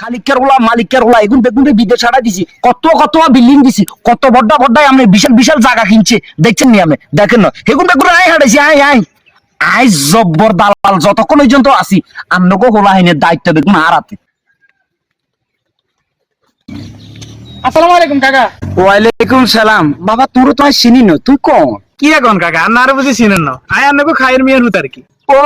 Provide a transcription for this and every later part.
খালিকের OLA মালিকের OLA এগুন বেগুন বিদেশ ছাড়া দিছি। কত কত বিল্ডিং দিছি কত বড় বড় আমি বিশাল বিশাল জায়গা কিনছে। দেখছেন নি আমি দেখেন না? এগুন বেগুন আই হাঁটাইছি আই আই আই জব্বর দালাল যতক্ষণ পর্যন্ত আছি আমনগো হোলা হাইনের দায়িত্ব বেগুন হারাতে। আসসালামু আলাইকুম কাকা। ওয়ালাইকুম সালাম। বাবা তোর তো আর চিনি না তুই কোন কি এখন কাকা? আর না বুঝি চিনেন না। আয় আপনাকে খায়ের মিয়ার হুত আর কি? ও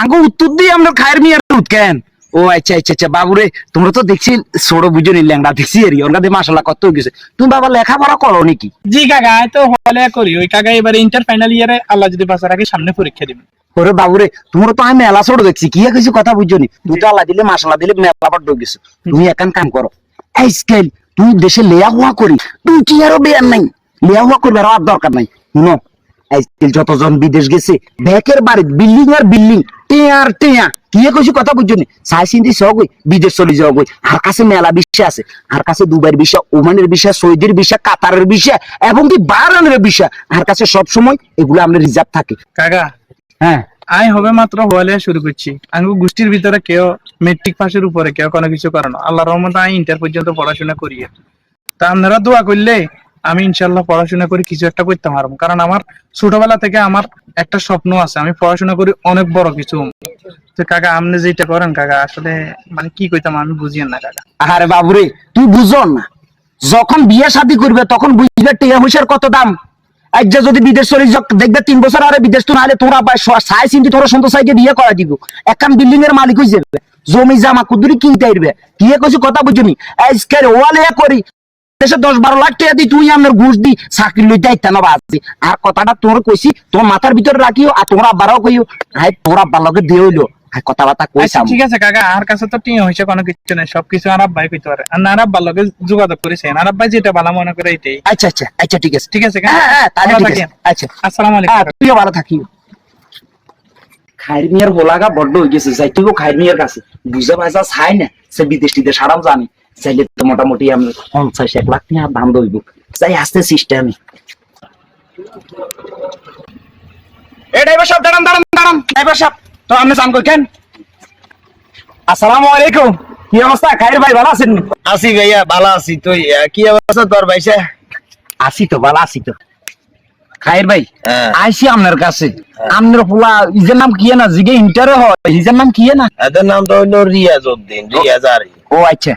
আঙ্গু উত্তর দিয়ে আমরা খায়ের মিয়ার দুধ কেন? ও আচ্ছা আচ্ছা আচ্ছা বাবুরে তোমরা তো দেখছি ছোট বুঝো নি ল্যাংড়া দেখছি আর ওর কাছে মাসাল্লাহ কত গেছে। তুমি বাবা লেখাপড়া করো নাকি? জি কাকা তো হলে করি। ওই কাকা এবারে ইন্টার ফাইনাল ইয়ারে আল্লাহ যদি বাঁচা রাখে সামনে পরীক্ষা দিবেন ওরে বাবুরে তোমরা তো আমি মেলা ছোট দেখছি কি কিছু কথা বুঝছ নি তুই তো আল্লাহ দিলে মাসাল্লাহ দিলে মেলা বড় গেছো। তুমি একান কাম করো। এই স্কেল তুই দেশে লেয়া হুয়া করি তুই কি আরও বেয়ার নাই? লেয়া হুয়া করবে আর দরকার নাই। শুনো এই স্কেল যতজন বিদেশ গেছে ব্যাকের বাড়ি বিল্ডিং আর বিল্ডিং টেয়ার টেয়া কি কইছি কথা বুঝছ নি? সাই সিন্দি সব ওই বিদেশ চলে যাও গই আর কাছে মেলা বিষয় আছে আর কাছে দুবাইয়ের বিষয় ওমানের বিষয় সৌদির বিষয় কাতারের বিষয় এবং কি বারানের বিষয় আর কাছে সব সময় এগুলো আমরা রিজার্ভ থাকে। কাকা হ্যাঁ আয় হবে মাত্র হলে শুরু করছি। আমি গোষ্ঠীর ভিতরে কেউ মেট্রিক পাসের উপরে কেউ কোনো কিছু করে না আল্লাহ রহমত আমি ইন্টার পর্যন্ত পড়াশোনা করি তা আপনারা দোয়া করলে আমি ইনশাল্লাহ পড়াশোনা করে কিছু একটা করতে পারব। কারণ আমার ছোটবেলা থেকে আমার একটা স্বপ্ন আছে। আমি পড়াশোনা করি অনেক বড় কিছু। তো কাকা, আপনি যেটা করেন কাকা, আসলে মানে কি কইতাম আমি বুঝিয়েন না কাকা। আরে বাবুরে, তুই বুঝো না। যখন বিয়ে করবে, তখন বুঝবে টিয়া কত দাম। যদি বিদেশ চলে দেখবে তিন বছর আরে বিদেশ তো নাহলে তোরা চিন্তি তোরা বিয়ে করা দিব। একখান বিল্ডিং এর মালিক হয়ে যাবে। জমি, জামা, কুদুরি কিনতে আইবে কি কইছি, কথা বুঝুনি আজকের ওয়ালে করি। দেশে দশ বারো লাখ টাকা দি, তুই আমার ঘুষ দি। চাকরি লইতে আইতা না বাজছি আর কথাটা তোর কইছি, তোর মাথার ভিতরে রাখিও আর তোমরা আব্বারাও কইও। হাই তোর আব্বার লগে দিয়ে হইল। হাই কথাবার্তা আচ্ছা কইসাম ঠিক আছে কাকা আর কাছে তো টিয়া হয়েছে কোনো কিছু নেই সবকিছু আর আব্বাই কইতে পারে। আর না আর আব্বার লগে যোগাযোগ করেছে আর আব্বাই যেটা ভালো মনে করে এটাই। আচ্ছা আচ্ছা আচ্ছা ঠিক আছে। ঠিক আছে হ্যাঁ হ্যাঁ তাহলে ঠিক আছে। আচ্ছা। আসসালামু আলাইকুম। হ্যাঁ তুইও ভালো থাকি। খাইর মিয়ার হোলাগা বড্ড হয়ে গেছে যাই তুইও খাইর মিয়ার কাছে। বুঝে ভাজা চাই না সে বিদেশ টিদেশ সারাম জানি। চাইলে তো মোটামুটি আমি পঞ্চাশ এক লাখ টাকা দাম দইব যাই আসতে সিস্টেমে। এ ড্রাইভার সাহেব দাঁড়ান দাঁড়ান দাঁড়ান। ড্রাইভার সাহেব আপনি কেন? আসসালামু আলাইকুম। কি অবস্থা? খাইর ভাই ভালো আছেন? আছি ভাইয়া ভালো আছি। তুই কি অবস্থা তোর ভাইসা আছি তো ভালো আছি তো। ভাই হ্যাঁ। আইসি আপনার কাছে। আপনার পোলা ইজের নাম কি না? জিগে ইন্টারে হয় ইজের নাম কি না? এদের নাম তো হইল রিয়াজ উদ্দিন রিয়াজ আরি ও আচ্ছা।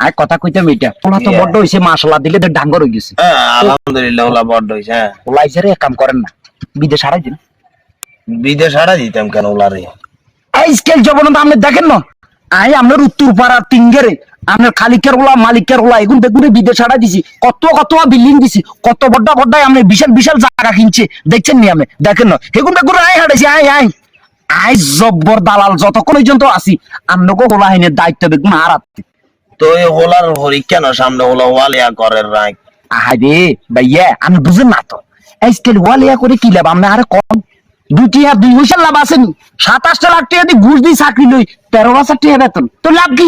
আর কথা কইতাম এটা পোলা তো. বড্ড হইছে মাশাআল্লাহ দিলে তো ডাঙ্গর হয়ে গেছে। হ্যাঁ আলহামদুলিল্লাহ ওলা বড্ড হইছে হ্যাঁ। পোলা ইজের কাম করেন না। বিদেশ হারাই দিন। বিদেশ হারা দিতাম কেন ওলারে? এই স্কেল জবন আপনি দেখেন না? আই আপনার উত্তর পাড়া তিঙ্গেরে আপনার খালিকের ওলা মালিকের ওলা এগুন বেগুনে বিদেশ হারা দিছি। কত কত বিল্ডিং দিছি কত বড্ড বড্ড আপনি বিশাল বিশাল জায়গা কিনছে দেখছেন নি আপনি? দেখেন না? এগুন বেগুন আই হারাইছি আই আই আই জব্বর দালাল যতক্ষণ পর্যন্ত আছি আপনাকে ওলা হাইনের দায়িত্ব বেগুন হারাতে তো এই হোলার পরীক্ষা না সামনে ওলা ওয়ালিয়া করের রাখ আরে ভাইয়া আমি বুঝেন না তো। স্কেল ওয়ালিয়া করে কি লাভ? আমি আরে কম দুটি আর দুই পয়সার লাভ আছে নি? সাতাশটা লাখ টাকা দিয়ে ঘুষ দিয়ে চাকরি লই তেরো হাজার টাকা বেতন। তো লাভ কি?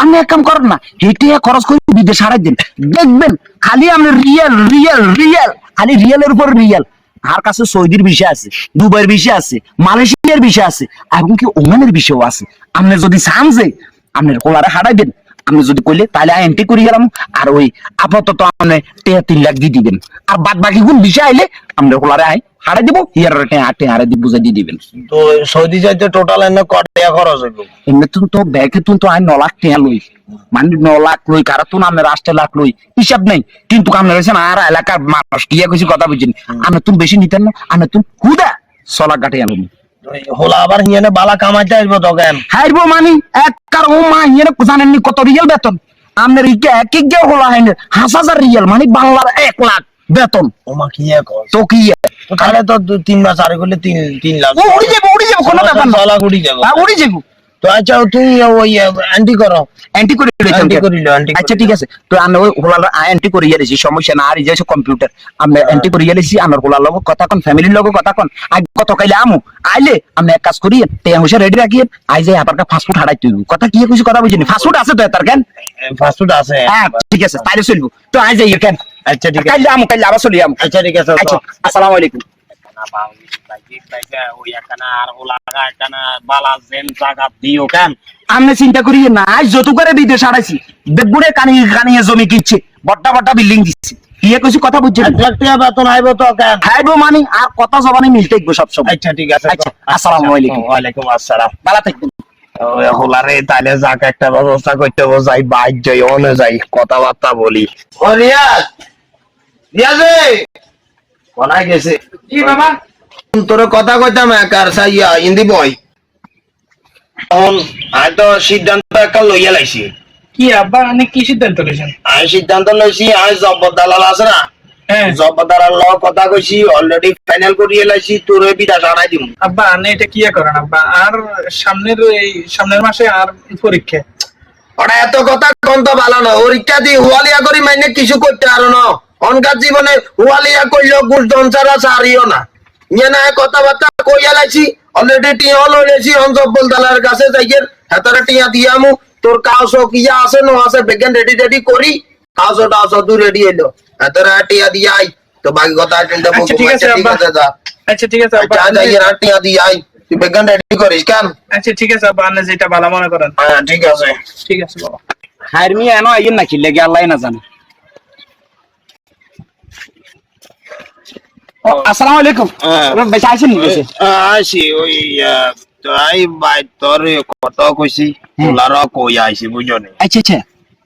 আপনি এক কাম করেন না, হেঁটে খরচ করে বিদেশ হারাই দিন। দেখবেন, খালি আপনি রিয়েল রিয়েল রিয়েল খালি রিয়েলের উপর রিয়েল আর কাছে সৌদির বিষয় আছে, দুবাইয়ের বিষয় আছে, মালয়েশিয়ার বিষয় আছে, এবং কি ওমানের বিষয়ও আছে। আপনি যদি চান যে আপনার কোলারে হারাইবেন আপনি যদি কইলে তাহলে এন্ট্রি করে গেলাম। আর ওই আপাতত আপনি তিন লাখ দিয়ে দিবেন। আর বাদ বাকি কোন বিষয় আইলে আমরা কোলারে আই হারাই দিব টেয়া টেয়া হারাই দিয়ে বুঝাই দিয়ে দিবেন। তো সৌদি যাইতে টোটাল এনে কত টাকা খরচ হইব? এমনি তুন তো ব্যাগে তুন তো আই ন লাখ টেয়া লই। মানে ন লাখ লই কারা তুন আমরা আষ্টে লাখ লই। হিসাব নাই। কিন্তু আপনার হয়েছেন আর এলাকার মানুষ কি কিছু কথা বুঝছেন। আমরা তুমি বেশি নিতেন না আমরা তুমি হুদা ছলাখ গাঠে আনুন তো এই হোলা আবার হিয়ানে বালা কামাইতে আসব হাইরবো মানি এক কার ও মা কত রিয়েল বেতন? আপনার ইকে এক এক গে হলো হাইনে হাজার হাজার রিয়েল মানে বাংলার এক লাখ বেতন। ওমা কি এক তো কি তাহলে তো তিন মাস আরে করলে তিন তিন লাখ। উড়ি যাব উড়ি যাব কোনো ব্যাপার না। উড়ি যাব। উড়ি যাব। তো আচ্ছা তুই ওই অ্যান্টি করো। এন্ট্রি করে অ্যান্টি করিল অ্যান্টি আচ্ছা ঠিক আছে। তো আমি ওই হোলার এন্ট্রি করে গেলেছি সমস্যা না আর এই যে কম্পিউটার আমরা এন্ট্রি করে গেলেছি আমার হোলার লোক কথা কোন ফ্যামিলির লোক কথা কোন। আজ কত কাইলে আমু? আইলে আমি এক কাজ করি তে হুশে রেডি রাখি আই যাই আপনার ফাস্টফুড হারাই তুই কথা কি কিছু কথা বুঝিনি। ফাস্টফুড আছে তো তার কেন? ফাস্টফুড আছে। হ্যাঁ ঠিক আছে তাইলে চলবো। তো আই যাই কেন? আচ্ছা ঠিক আছে। কাইলে আমু কাইলে আবার চলি আমু। আচ্ছা ঠিক আছে আচ্ছা আসসালামু আলাইকুম। আপনি চিন্তা করিয়ে না যত করে বিদেশ হারাইছি দেখবুড়ে কানিয়ে কানিয়ে জমি কিনছে বড্ডা বড্ডা বিল্ডিং দিচ্ছে ইয়ে কিছু কথা বুঝছে এক লাখ টাকা বেতন তো কেন মানে আর কথা জবানে মিলতে থাকব সবসময়। আচ্ছা ঠিক আছে আচ্ছা, আসসালামু আলাইকুম। ওয়ালাইকুম আসসালাম। ভালো থাকবেন। হোলারে তাইলে যাক একটা ব্যবস্থা করতে হবে যাই বাইক যাই ওনে যাই কথাবার্তা বলি। ও রিয়াজ। রিয়াজ! রে কোনায় গেছে। কি বাবা? তোর কথা কইতাম একার সাইয়া ইন্দি বই এখন তো সিদ্ধান্ত একটা লইয়া লাইছি। কি আব্বা আপনি কি সিদ্ধান্ত নিয়েছেন আমি সিদ্ধান্ত লইছি আমি জব্বর দালাল আছে না? হ্যাঁ। জব্বর দালাল লওয়ার কথা কইছি অলরেডি ফাইনাল করিয়ে লাইছি তোর দিম। আব্বা আপনি এটা কি করেন আব্বা? আর সামনের এই সামনের মাসে আর পরীক্ষা? ওরা এত কথা কোন তো ভালো না পরীক্ষা দিয়ে হুয়ালিয়া করি মাইনে কিছু করতে আরও না। অনকার জীবনে হুয়ালিয়া করলেও গুছ দনসারা সারিও না। নিয়ে না কথাবার্তা কইয়া লাইছি অলরেডি টিয়া লইলেছি জব্বল দালার কাছে যাইয়ের হেতারে টিয়া দিয়ামু তোর কাউস কিয়া আছে নো আছে বেগেন রেডি রেডি করি। কাউস টাউস দু রেডি এলো হেতারে টিয়া দিয়া আই তো বাকি কথা চিন্তা আচ্ছা, ঠিক আছে, ঠিক আছে যা। আচ্ছা ঠিক আছে আব্বা। যা আপনি- যাইয়ের টিয়া দিয়া আই তুই বেগেন রেডি করিস কেন? আচ্ছা ঠিক আছে আব্বা আপনি যেটা ভালো মনে করেন। হ্যাঁ ঠিক আছে। ঠিক আছে বাবা। মিয়া এনো আইয়েন নাকি? লেগে আল্লাহ না জানে। আসসালামু আলাইকুম। বেশি আইসেন নি বেশি আসি ওই আহ, তাই বাই তোর কত কইছি তোলার কই আইছি বুঝনি আচ্ছা আচ্ছা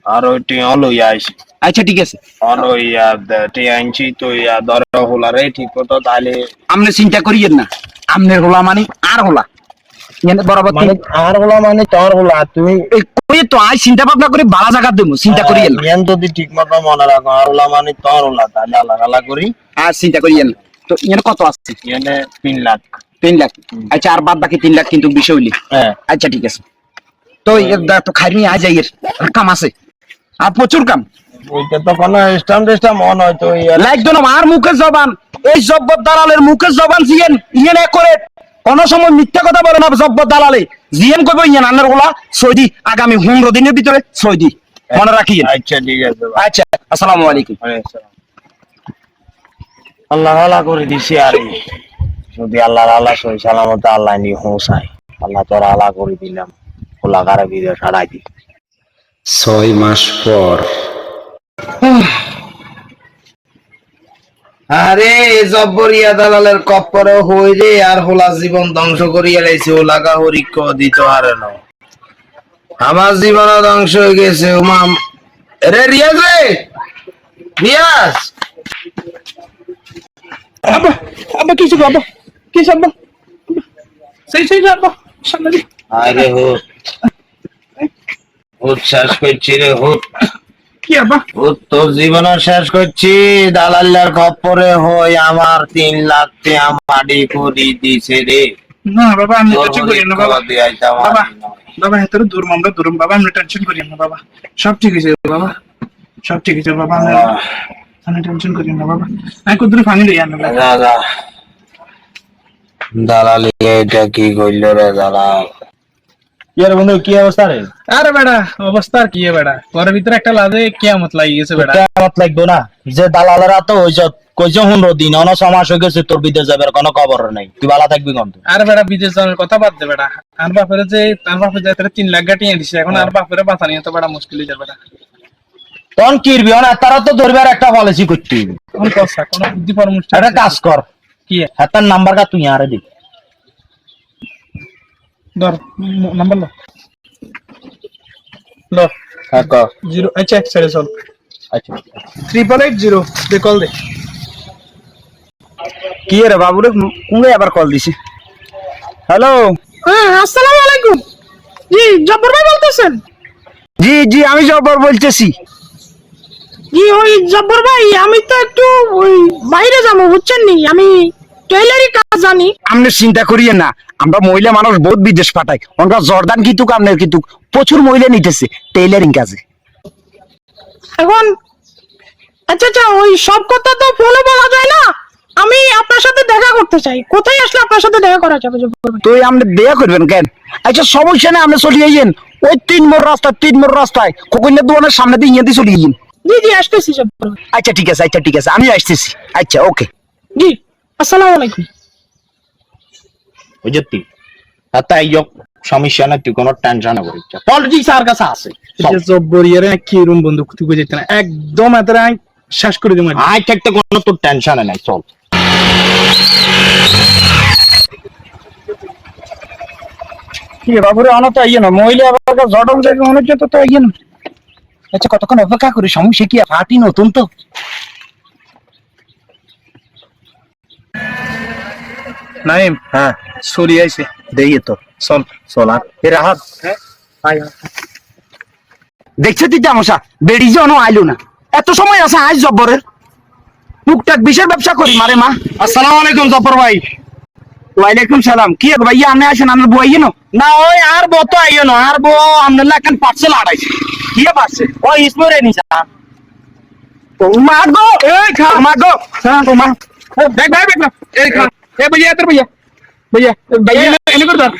আর ওই টিয়া লই আইছি আচ্ছা ঠিক আছে আর ওই আহ, দ- টিয়া আনছি তো ইয়া ধর হোলারে ঠিক মতো তাহলে আপনি চিন্তা করিয়েন না আমনের হোলা মানে আর হোলা বরাবর আর হোলা মানে তোর হোলা তুই এই তো আই চিন্তা ভাবনা করে বালা জায়গা দেবো চিন্তা যদি ঠিক মতো মনে রাখো আর হোলা মানে তোর হোলা তাহলে আলাদা আলাদা করি আর চিন্তা করিয়েন না তো ইয়ানে কত আছে? এনে তিন লাখ। তিন লাখ? আচ্ছা আর বাদ বাকি তিন লাখ কিন্তু বিষয় হইলি। হ্যাঁ। আচ্ছা ঠিক আছে। তো এর দা- তো খাইনি আজ আইয়ের আর কাম আছে। আর প্রচুর কাম। ওইটা তো কোনো স্টাম টেস্টাম ইয়া লাইক দোনো আর মুখের জবান। এই জব্বর দালালের মুখের জবান জিয়েন ইয়েন করে। কোন সময় মিথ্যা কথা বলে না জব্বর দালালে। জিয়েন কইব ইয়েন আনার গোলা সৌদি আগামী পনেরো দিনের ভিতরে সৌদি। মনে রাখিয়েন। আচ্ছা ঠিক আছে। আচ্ছা আসসালামু আলাইকুম। আল্লাহ আল্লাহ করে দিছি আর যদি আল্লাহ আল্লাহ সই সালামত আল্লাহ নি হোসাই আল্লাহ তোর আল্লাহ করে দিলাম। ওলাগারে বিদে ছাড়াই দি ছয় মাস পর। আরে জব্বরিয়া দালালের কপ্পরে হই রে আর হোলা জীবন ধ্বংস করিয়া লাইছে ওলাগা হরিক দিত আর ন। আমার জীবন ধ্বংস হয়ে গেছে উমাম। রে রিয়াজ রে! রিয়াজ! আব্বা আব্বা কিছু আব্বা? কিছু আব্বা? সেই সেই আব্বা সামনে আরে হুত। হুত শেষ করছি রে কি আব্বা? হুত তোর জীবন শেষ করছি। খপ্পরে হই আমার তিন লাখ টাকা মাটি করি দিছে রে। না বাবা আমি তোর করি না বাবা। বাবা বাবা হেতর দূর আমরা দূর। বাবা আমি টেনশন করি না বাবা। সব ঠিক আছে বাবা। সব ঠিক আছে বাবা। আমি টেনশন করি না বাবা আমি কুদুরে পানি লই আনলাম যা, যা। দালালি এটা কি করল রে দালাল ইয়ার বন্ধু কি অবস্থা রে আরে বেড়া অবস্থা আর কি এ বেড়া ঘরের ভিতরে একটা লাদে কিয়ামত লাগি গেছে বেড়া কেমন লাগতো না যে দালালেরা তো হইছ কইছে পনেরো দিন অন সমাস হয়ে গেছে তোর বিদেশ যাবার কোনো খবর নাই তুই ভালো থাকবি কম আর বেড়া বিদেশ যাওয়ার কথা বাদ দে বেড়া আর বাপের যে তার বাপের যে তিন লাখ গাটিয়ে দিছে এখন আর বাপের বাঁচা নিয়ে তো বেড়া মুশকিল হয়ে যাবে বেড়া তখন কিরবি অন তারা তো ধরবার একটা পলিসি করতে একটা কাজ কর। কি? হাতার নাম্বারটা তুই আরে দি। ধর নাম্বার লো। লো। হ্যাঁ জিরো আচ্ছা এক সাইডে চল। আচ্ছা। ট্রিপল এইট জিরো দে কল দে। কি রে বাবু রে কোনে আবার কল দিছে? হ্যালো হ্যাঁ আসসালামু আলাইকুম। জি জব্বর ভাই বলতেছেন? জি জি আমি জব্বর বলতেছি। জি ওই জব্বর ভাই? আমি তো একটু ওই বাইরে যাব বুঝছেন নি? আমি টেইলারি কাজ জানি। আপনি চিন্তা করিয়ে না আমরা মহিলা মানুষ বহুত বিদেশ পাঠাই। ওনকা জর্দান কিন্তু আপনার কিন্তু প্রচুর মহিলা নিতেছে টেইলারিং কাজে। এখন আচ্ছা আচ্ছা ওই সব কথা তো ফোনে বলা যায় না। আমি আপনার সাথে দেখা করতে চাই। কোথায় আসলে আপনার সাথে দেখা করা যাবে জব্বর ভাই? তো আপনি দেয়া করবেন কেন? আচ্ছা সমস্যা নেই আপনি চলে যাইয়েন ওই তিন মোড় রাস্তা তিন মোড় রাস্তায় কোকইনা দোকানের সামনে দিয়ে ইয়ে দিয়ে চলে যাইয়েন জি জি আসতেছি আচ্ছা ঠিক আছে আচ্ছা ঠিক আছে আমি আসতেছি। আচ্ছা ওকে। জি আসসালামু আলাইকুম। বুঝতি তাই হোক সমস্যা নাই তুই কোনো টেনশন করিস পলিটিক্স আর কাছে আছে সব। কি রুম বন্ধু তুই না। একদম এত শেষ করে দিব আয় থাকতে কোনো তোর টেনশন নাই চল। কি বাবুরে অনত আইয়ে না মহিলা আবার জডম জায়গা তো তো আইয়ে না। আচ্ছা কতক্ষণ অপেক্ষা করি? সমস্যা কি ফাটি নতুন তো? নাইম হ্যাঁ। সরি আইছে। তো। চল চলা এ রাহাত। দেখছে তুই তামসা বেড়ি যে আইলো না। এত সময় আছে আজ জব্বরের। টুকটাক বিশের ব্যবসা করি মারে মা। আসসালামু আলাইকুম জব্বর ভাই। ওয়ালাইকুম সালাম কি এক ভাইয়া আপনি আসেন আমরা বুয়াইয়ে নো না ওই আর বো তো আইও না আর বো আমনে লাগান পার্সেল আড়াইছে কি পারছে ওই ইসমরে নিছা মা গো এই খা মা গো হ্যাঁ মা দেখ ভাই দেখ না এই খা এ भैया इधर भैया भैया भैया এনে কর দাও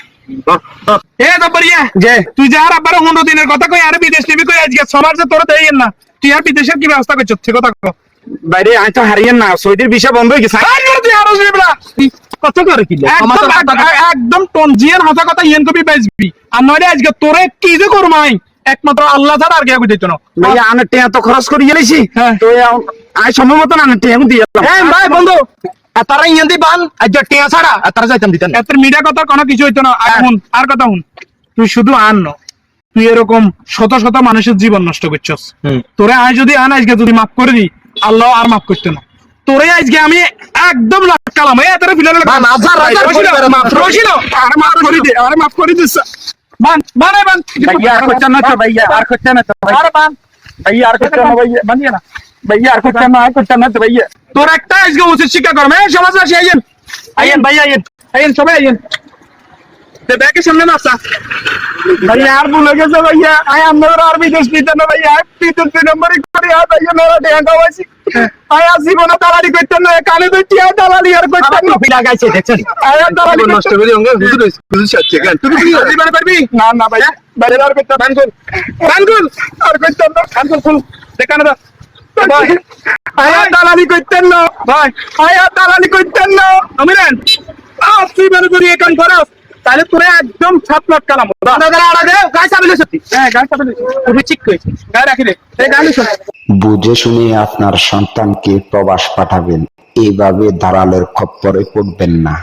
এ জব্বর ইয়া যে তুই যে আর আবার পনেরো দিনের কথা কই আরে বিদেশ নিবি কই আজকে সবার যে তোরা দেই না তুই আর বিদেশের কি ব্যবস্থা করছিস ঠিক কথা কো বাইরে আমি তো হারিয়েন না সৌদির বিষয় বন্ধ হয়ে গেছে আর তুই আরো যাবি কত করে কিলো একদম টন জিয়ান হাসা কথা ইয়েন কবি বেচবি আর নইলে আজকে তোরে কি যে করমাই একমাত্র আল্লাহ ছাড়া আর কেউ দিত না। আমি টিয়া তো খরচ করে গেলেছি। হ্যাঁ। তো আই সময় মতন আমি টিয়া দিয়ে হ্যাঁ ভাই বন্ধু। তারা দি বান আজ টিয়া ছাড়া আর তারা যাইতাম দিতেন এত মিডিয়া কথা কোনো কিছু হইতো না। আর হুন আর কথা হুন তুই শুধু আন ন। তুই এরকম শত শত মানুষের জীবন নষ্ট করছস। তোরে আয় যদি আন আজকে যদি মাফ করে দি আল্লাহ আর মাফ করতে না। তোরে আজকে আমি একদম লাটকালাম এ তোরে ফিলালে বান, হাজার হাজার মাফ রশিদ আর মাফ করে দে আর মাফ করে দিস বান বান বান ভাইয়া আর করছেন না। তো ভাইয়া আর করছেন না তো আরে বান। ভাইয়া আর করছেন না ভাইয়া। বানিয়ে না ভাইয়া আর করছেন না আর করছেন না তো ভাইয়া। তোর একটা আজকে উচিত শিক্ষা করবে এই সমাজবাসী আইয়েন। আইয়েন ভাইয়া আইয়েন। আইয়েন সবাই আইয়েন। ব্যাগের সামনে আসা ভাইয়া আর ভুলে গেছে ভাইয়া? আই আমরা আর বিদেশ দিতে না ভাইয়া। বিদেশ দুই নম্বরই করি আর ভাইয়া মেরা টিয়া খাওয়াইছি আই আর জীবনে দালালি না কানে তো টিয়া দালালি আর না। পিলা গাইছে দেখছেন? আই আর দালালি নষ্ট করে অঙ্গ হুজুর হুজুর সাথে কেন তুমি কি পারবি? না না ভাইয়া বাইরে আর করতেন বানকুল বানকুল আর না। বানকুল ফুল দেখানো দাও ভাই। আই আর দালালি করতেন না। ভাই। আই আর দালালি করতেন না। আমিরান আজ তুই করি একান খরচ। তাহলে তোরে একদম ছাপ লাট কালাম দাদা দাদা দে গায়ে চাবিলে হ্যাঁ গায়ে চাবিলে তুমি ঠিক কইছিস গায়ে রাখি দে এই গায়ে শোন। বুঝে শুনে আপনার সন্তানকে প্রবাস পাঠাবেন। এইভাবে দালালের খপ্পরে পড়বেন না।